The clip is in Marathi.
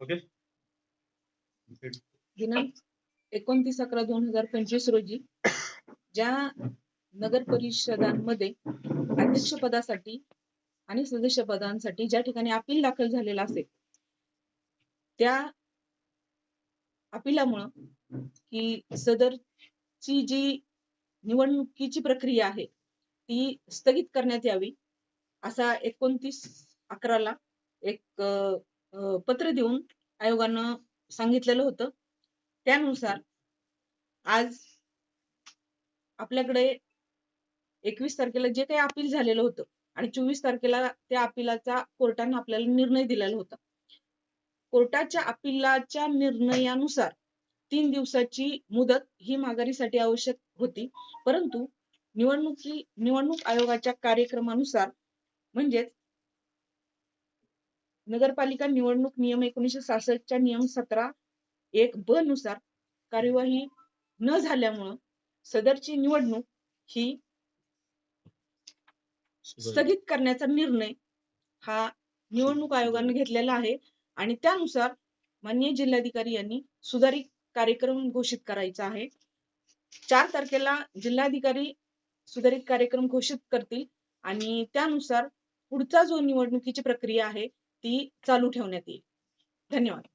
ओके. दिनांक एकोणतीस अकरा दोन हजार पंचवीस रोजी ज्या नगर परिषदांमध्ये अध्यक्षपदासाठी आणि सदस्य पदांसाठी ज्या ठिकाणी अपील दाखल झालेला असेल त्या अपिलामुळं की सदरची जी निवडणुकीची प्रक्रिया आहे ती स्थगित करण्यात यावी. असा एकोणतीस अकराला एक पत्र देऊन आयोगानं सांगितलेलं होतं. त्यानुसार आज आपल्याकडे एकवीस तारखेला जे काही अपील झालेलं होतं आणि चोवीस तारखेला त्या अपिलाचा कोर्टाने आपल्याला निर्णय दिलेला होता. कोर्टाच्या अपिलाच्या निर्णयानुसार तीन दिवसाची मुदत ही माघारीसाठी आवश्यक होती. परंतु निवडणुकी निवडणूक आयोगाच्या कार्यक्रमानुसार म्हणजेच नगरपालिका निवडणूक नियम एकोणीशे सहासष्टच्या नियम सतरा एक ब नुसार कार्यवाही न झाल्यामुळं सदरची निवडणूक ही स्थगित करण्याचा निर्णय हा निवडणूक आयोगाने घेतलेला आहे. आणि त्यानुसार माननीय जिल्हाधिकारी यांनी सुधारित कार्यक्रम घोषित करायचा आहे. चार तारखेला जिल्हाधिकारी सुधारित कार्यक्रम घोषित करतील आणि त्यानुसार पुढचा जो निवडणुकीची प्रक्रिया आहे ती चालू ठेवण्यात येईल. धन्यवाद.